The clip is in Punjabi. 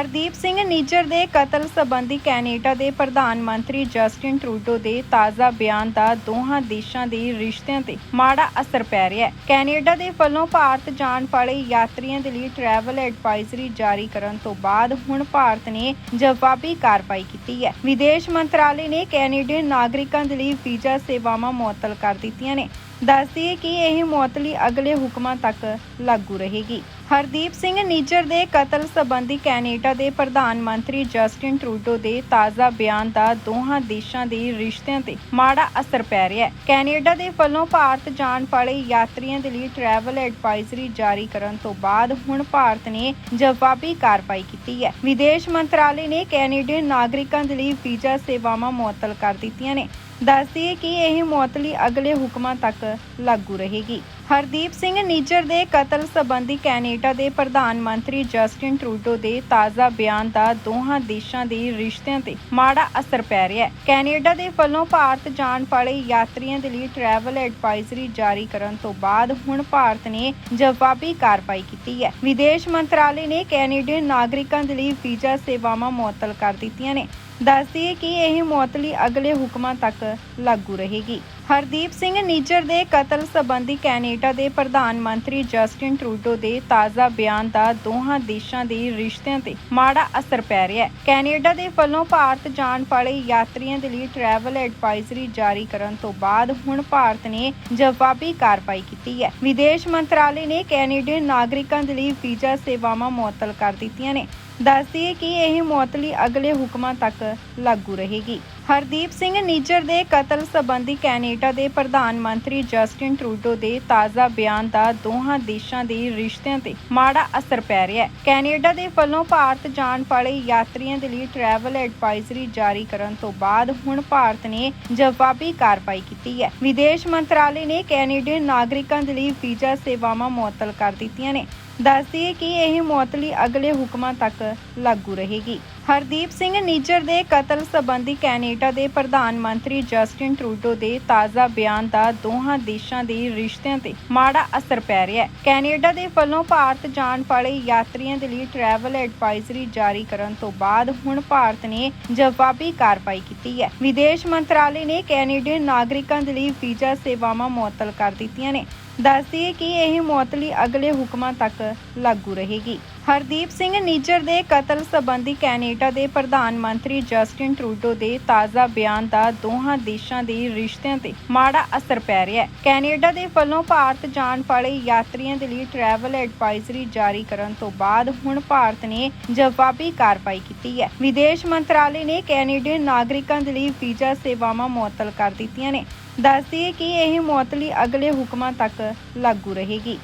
ਹਰਦੀਪ ਸਿੰਘ ਨਿੱਜਰ ਦੇ ਕਤਲ ਸੰਬੰਧੀ ਕੈਨੇਡਾ ਦੇ ਪ੍ਰਧਾਨ ਮੰਤਰੀ ਜਸਟਿਨ ਟਰੂਡੋ ਦੇ ਤਾਜ਼ਾ ਬਿਆਨ ਦਾ ਦੋਹਾਂ ਦੇਸ਼ਾਂ ਦੇ ਰਿਸ਼ਤਿਆਂ ਤੇ ਮਾੜਾ ਅਸਰ ਪੈ ਰਿਹਾ ਹੈ। ਕੈਨੇਡਾ ਦੇ ਵੱਲੋਂ ਭਾਰਤ ਜਾਣ ਵਾਲੇ ਯਾਤਰੀਆਂ ਦੇ ਲਈ ਟਰੈਵਲ ਐਡਵਾਈਜ਼ਰੀ ਜਾਰੀ ਕਰਨ ਤੋਂ ਬਾਅਦ ਹੁਣ ਭਾਰਤ ਨੇ ਜਵਾਬੀ ਕਾਰਵਾਈ ਕੀਤੀ ਹੈ। ਵਿਦੇਸ਼ ਮੰਤਰਾਲੇ ਨੇ ਕੈਨੇਡੀਅਨ ਨਾਗਰਿਕਾਂ ਦੇ ਲਈ ਵੀਜ਼ਾ ਸੇਵਾਵਾਂ ਮੁਅੱਤਲ ਕਰ ਦਿੱਤੀਆਂ ਨੇ। ਦੱਸਦੀ ਹੈ ਕਿ ਇਹ ਮੁਅੱਤਲੀ ਅਗਲੇ ਹੁਕਮਾਂ ਤੱਕ ਲਾਗੂ ਰਹੇਗੀ। ਹਰਦੀਪ ਸਿੰਘ ਨਿੱਜਰ ਦੇ ਕਤਲ ਸੰਬੰਧੀ ਕੈਨੇਡਾ ਦੇ ਪ੍ਰਧਾਨ ਮੰਤਰੀ ਜਸਟਿਨ ਟਰੂਡੋ ਦੇ ਤਾਜ਼ਾ ਬਿਆਨ ਦਾ ਦੋਹਾਂ ਦੇਸ਼ਾਂ ਦੇ ਰਿਸ਼ਤਿਆਂ ਤੇ ਮਾੜਾ ਅਸਰ ਪੈ ਰਿਹਾ ਹੈ। ਕੈਨੇਡਾ ਦੇ ਵੱਲੋਂ ਭਾਰਤ ਜਾਣ ਵਾਲੇ ਯਾਤਰੀਆਂ ਦੇ ਲਈ ਟਰੈਵਲ ਐਡਵਾਈਜ਼ਰੀ ਜਾਰੀ ਕਰਨ ਤੋਂ ਬਾਅਦ ਹੁਣ ਭਾਰਤ ਨੇ ਜਵਾਬੀ ਕਾਰਵਾਈ ਕੀਤੀ ਹੈ। ਵਿਦੇਸ਼ ਮੰਤਰਾਲੇ ਨੇ ਕੈਨੇਡੀਅਨ ਨਾਗਰਿਕਾਂ ਦੇ ਲਈ ਵੀਜ਼ਾ ਸੇਵਾਵਾਂ ਮੁਅੱਤਲ ਕਰ ਦਿੱਤੀਆਂ ਨੇ। ਦੱਸਦੀ ਹੈ ਕਿ ਇਹ ਮੁਅੱਤਲੀ ਅਗਲੇ ਹੁਕਮਾਂ ਤੱਕ ਲਾਗੂ ਰਹੇਗੀ। ਹਰਦੀਪ ਸਿੰਘ ਨਿੱਜਰ ਦੇ ਕਤਲ ਸੰਬੰਧੀ ਕੈਨੇਡਾ ਦੇ ਪ੍ਰਧਾਨ ਮੰਤਰੀ ਜਸਟਿਨ ਟਰੂਡੋ ਦੇ ਤਾਜ਼ਾ ਬਿਆਨ ਦਾ ਦੋਹਾਂ ਦੇਸ਼ਾਂ ਦੇ ਰਿਸ਼ਤਿਆਂ ਤੇ ਮਾੜਾ ਅਸਰ ਪੈ ਰਿਹਾ ਹੈ। ਕੈਨੇਡਾ ਦੇ ਵੱਲੋਂ ਭਾਰਤ ਜਾਣ ਵਾਲੇ ਯਾਤਰੀਆਂ ਦੇ ਲਈ ਟਰੈਵਲ ਐਡਵਾਈਜ਼ਰੀ ਜਾਰੀ ਕਰਨ ਤੋਂ ਬਾਅਦ ਹੁਣ ਭਾਰਤ ਨੇ ਜਵਾਬੀ ਕਾਰਵਾਈ ਕੀਤੀ ਹੈ। ਵਿਦੇਸ਼ ਮੰਤਰਾਲੇ ਨੇ ਕੈਨੇਡੀਅਨ ਨਾਗਰਿਕਾਂ ਦੇ ਲਈ ਵੀਜ਼ਾ ਸੇਵਾਵਾਂ ਮੁਅੱਤਲ ਕਰ ਦਿੱਤੀਆਂ ਨੇ। ਦੱਸਦੀ ਹੈ ਕਿ ਇਹ ਮੁਅੱਤਲੀ ਅਗਲੇ ਹੁਕਮਾਂ ਤੱਕ ਲਾਗੂ ਰਹੇਗੀ। ਹਰਦੀਪ ਸਿੰਘ ਨਿੱਜਰ ਦੇ ਕਤਲ ਸੰਬੰਧੀ ਕੈਨੇਡਾ ਦੇ ਪ੍ਰਧਾਨ ਮੰਤਰੀ ਜਸਟਿਨ ਟਰੂਡੋ ਦੇ ਤਾਜ਼ਾ ਬਿਆਨ ਦਾ ਦੋਹਾਂ ਦੇਸ਼ਾਂ ਦੇ ਰਿਸ਼ਤਿਆਂ ਤੇ ਮਾੜਾ ਅਸਰ ਪੈ ਰਿਹਾ ਹੈ। ਕੈਨੇਡਾ ਦੇ ਵੱਲੋਂ ਭਾਰਤ ਜਾਣ ਵਾਲੇ ਯਾਤਰੀਆਂ ਦੇ ਲਈ ਟਰੈਵਲ ਐਡਵਾਈਜ਼ਰੀ ਜਾਰੀ ਕਰਨ ਤੋਂ ਬਾਅਦ ਹੁਣ ਭਾਰਤ ਨੇ ਜਵਾਬੀ ਕਾਰਵਾਈ ਕੀਤੀ ਹੈ। ਵਿਦੇਸ਼ ਮੰਤਰਾਲੇ ਨੇ ਕੈਨੇਡੀਅਨ ਨਾਗਰਿਕਾਂ ਦੇ ਲਈ ਵੀਜ਼ਾ ਸੇਵਾਵਾਂ ਮੁਅੱਤਲ ਕਰ ਦਿੱਤੀਆਂ ਨੇ। ਦੱਸਦੀ ਹੈ ਕਿ ਇਹ ਮੁਅੱਤਲੀ ਅਗਲੇ ਹੁਕਮਾਂ ਤੱਕ ਲਾਗੂ ਰਹੇਗੀ। ਹਰਦੀਪ ਸਿੰਘ ਨਿੱਜਰ ਦੇ ਕਤਲ ਸੰਬੰਧੀ ਕੈਨੇਡਾ ਦੇ ਪ੍ਰਧਾਨ ਮੰਤਰੀ ਜਸਟਿਨ ਟਰੂਡੋ ਦੇ ਤਾਜ਼ਾ ਬਿਆਨ ਦਾ ਦੋਹਾਂ ਦੇਸ਼ਾਂ ਦੇ ਰਿਸ਼ਤਿਆਂ ਤੇ ਮਾੜਾ ਅਸਰ ਪੈ ਰਿਹਾ ਹੈ। ਕੈਨੇਡਾ ਦੇ ਵੱਲੋਂ ਭਾਰਤ ਜਾਣ ਵਾਲੇ ਯਾਤਰੀਆਂ ਦੇ ਲਈ ਟਰੈਵਲ ਐਡਵਾਈਜ਼ਰੀ ਜਾਰੀ ਕਰਨ ਤੋਂ ਬਾਅਦ ਹੁਣ ਭਾਰਤ ਨੇ ਜਵਾਬੀ ਕਾਰਵਾਈ ਕੀਤੀ ਹੈ। ਵਿਦੇਸ਼ ਮੰਤਰਾਲੇ ਨੇ ਕੈਨੇਡੀਅਨ ਨਾਗਰਿਕਾਂ ਦੇ ਲਈ ਵੀਜ਼ਾ ਸੇਵਾਵਾਂ ਮੁਅੱਤਲ ਕਰ ਦਿੱਤੀਆਂ ਨੇ। ਦੱਸਦੀ ਹੈ ਕਿ ਇਹ ਮੁਅੱਤਲੀ ਅਗਲੇ ਹੁਕਮਾਂ ਤੱਕ ਲਾਗੂ ਰਹੇਗੀ। ਹਰਦੀਪ ਸਿੰਘ ਨਿੱਜਰ ਦੇ ਕਤਲ ਸੰਬੰਧੀ ਕੈਨੇਡਾ ਦੇ ਪ੍ਰਧਾਨ ਮੰਤਰੀ ਜਸਟਿਨ ਟਰੂਡੋ ਦੇ ਤਾਜ਼ਾ ਬਿਆਨ ਦਾ ਦੋਹਾਂ ਦੇਸ਼ਾਂ ਦੇ ਰਿਸ਼ਤਿਆਂ ਤੇ ਮਾੜਾ ਅਸਰ ਪੈ ਰਿਹਾ ਹੈ। ਕੈਨੇਡਾ ਦੇ ਵੱਲੋਂ ਭਾਰਤ ਜਾਣ ਵਾਲੇ ਯਾਤਰੀਆਂ ਦੇ ਲਈ ਟਰੈਵਲ ਐਡਵਾਈਜ਼ਰੀ ਜਾਰੀ ਕਰਨ ਤੋਂ ਬਾਅਦ ਹੁਣ ਭਾਰਤ ਨੇ ਜਵਾਬੀ ਕਾਰਵਾਈ ਕੀਤੀ ਹੈ। ਵਿਦੇਸ਼ ਮੰਤਰਾਲੇ ਨੇ ਕੈਨੇਡੀਅਨ ਨਾਗਰਿਕਾਂ ਦੇ ਲਈ ਵੀਜ਼ਾ ਸੇਵਾਵਾਂ ਮੁਅੱਤਲ ਕਰ ਦਿੱਤੀਆਂ ਨੇ। ਦੱਸਦੀ ਹੈ ਕਿ ਇਹ ਮੁਅੱਤਲੀ ਅਗਲੇ ਹੁਕਮਾਂ ਤੱਕ ਲਾਗੂ ਰਹੇਗੀ। ਹਰਦੀਪ ਸਿੰਘ ਨਿੱਜਰ ਦੇ ਕਤਲ ਸੰਬੰਧੀ ਕੈਨੇਡਾ ਦੇ ਪ੍ਰਧਾਨ ਮੰਤਰੀ ਜਸਟਿਨ ਟਰੂਡੋ ਦੇ ਤਾਜ਼ਾ ਬਿਆਨ ਦਾ ਦੋਹਾਂ ਦੇਸ਼ਾਂ ਦੇ ਰਿਸ਼ਤਿਆਂ ਤੇ ਮਾੜਾ ਅਸਰ ਪੈ ਰਿਹਾ ਹੈ। ਕੈਨੇਡਾ ਦੇ ਵੱਲੋਂ ਭਾਰਤ ਜਾਣ ਵਾਲੇ ਯਾਤਰੀਆਂ ਦੇ ਲਈ ਟਰੈਵਲ ਐਡਵਾਈਜ਼ਰੀ ਜਾਰੀ ਕਰਨ ਤੋਂ ਬਾਅਦ ਹੁਣ ਭਾਰਤ ਨੇ ਜਵਾਬੀ ਕਾਰਵਾਈ ਕੀਤੀ ਹੈ। ਵਿਦੇਸ਼ ਮੰਤਰਾਲੇ ਨੇ ਕੈਨੇਡੀਅਨ ਨਾਗਰਿਕਾਂ ਦੇ ਲਈ ਵੀਜ਼ਾ ਸੇਵਾਵਾਂ ਮੁਅੱਤਲ ਕਰ ਦਿੱਤੀਆਂ ਨੇ। ਦੱਸਦੀ ਹੈ ਕਿ ਇਹ ਮੁਅੱਤਲੀ ਅਗਲੇ ਹੁਕਮਾਂ ਤੱਕ ਲਾਗੂ ਰਹੇਗੀ।